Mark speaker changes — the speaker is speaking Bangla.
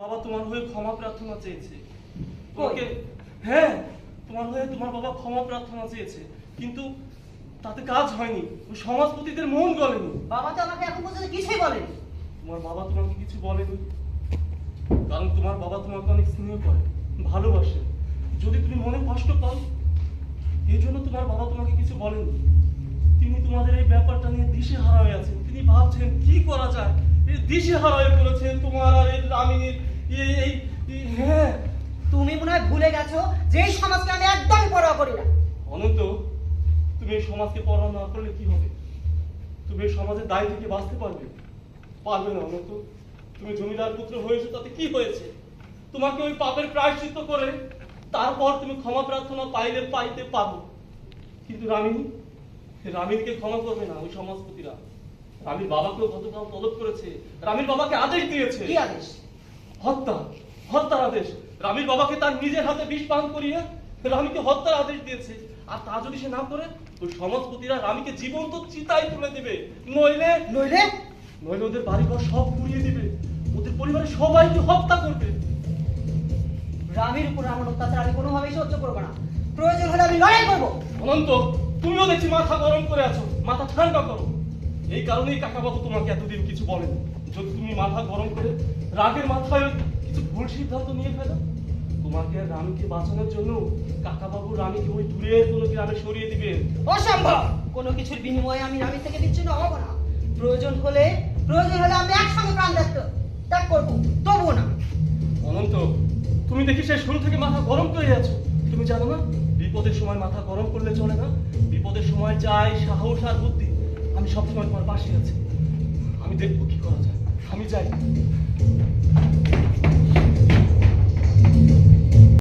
Speaker 1: বাবা তোমার হয়ে ক্ষমা প্রার্থনা চেয়েছে। তোমাকে হ্যাঁ তোমার হয়ে তোমার বাবা ক্ষমা প্রার্থনা চেয়েছে। কিন্তু তাতে কাজ হয়নি। ওই সমাজপতিদের মন গলেনি।
Speaker 2: বাবা তো আমাকে এখন পর্যন্ত কিছুই বলেনি।
Speaker 1: তোমার বাবা তোমাকে কিছু বলেনি। কারণ তোমার বাবা তোমাকে অনেক স্নেহ করে ভালোবাসে। যদি তুমি মনে কষ্ট পাও এই জন্য তোমার বাবা তোমাকে কিছু বলেনি। তিনি তোমাদের এই ব্যাপারটা নিয়ে দিশে হারা হয়ে আছেন। তিনি ভাবছেন কি করা যায়? এই দিশে হারা হয়ে পড়েছেন তোমার আর এই রামিনীর এই হ্যাঁ
Speaker 2: তুমি মনে হয় ভুলে গেছো যে সমাজকে আমি একদমই পরোয়া করি না।
Speaker 1: অনন্ত তুমি এই সমাজকে পড়া না করলে কি হবে? তুমি এই সমাজের দায় থেকে বাঁচতে পারবে? পারবে না অনন্ত। তুমি জমিদার পুত্র হয়েছো তাতে কি হয়েছে? তোমাকে ওই পাপের প্রায়শ্চিত্ত করে তারপর তুমি ক্ষমা প্রার্থনা পাইলে পাইতে পারো। কিন্তু রামিনী রামিনীকে ক্ষমা করবে না ওই সমাজপতিরা। রানীর বাবাকেও গতকাল তলব করেছে রানীর বাবাকে আদেশ দিয়েছে।
Speaker 2: কি আদেশ?
Speaker 1: হত্যা হত্যার আদেশ। রামীর বাবাকে তার নিজের হাতে বিষ পান করিয়ে রামীকে হত্যার আদেশ দিয়েছে। আর তা যদি সে না করে ওই সমাজপতিরা রামীকে জীবন্ত চিতায় তুলে দিবে। নইলে
Speaker 2: নইলে?
Speaker 1: নইলে ওদের বাড়িঘর সব পুড়িয়ে দিবে। ওদের পরিবারের সবাইকে হত্যা করবে।
Speaker 2: রামের উপর আমার অত্যাচার আমি কোনোভাবেই সহ্য করব না। প্রয়োজন হলে আমি লড়াই করব।
Speaker 1: অনন্ত তুমিও দেখছি মাথা গরম করে আছো। মাথা ঠান্ডা করো। এই কারণেই কাকাবাবু তোমাকে এতদিন কিছু বলেন। যদি তুমি মাথা গরম করে রাগের মাথায় কিছু ভুল সিদ্ধান্ত নিয়ে ফেলো। তোমাকে আর রামীকে বাঁচানোর জন্য কাকাবাবু রামীকে ওই দূরের কোনো গ্রামে সরিয়ে দিবে।
Speaker 2: অসম্ভব! কোনো কিছুর বিনিময়ে আমি রামের থেকে বিচ্ছিন্ন হব না। প্রয়োজন হলে প্রয়োজন হলে আমি একসঙ্গে প্রাণ ত্যাগ করব তবুও না।
Speaker 1: অনন্ত তুমি দেখি সেই শুরু থেকে মাথা গরম করে আছো। তুমি জানো না বিপদের সময় মাথা গরম করলে চলে না। বিপদের সময় চাই সাহস আর বুদ্ধি। আমি সবসময় তোমার পাশে আছি। আমি দেখব কি করা যায়। আমি যাই।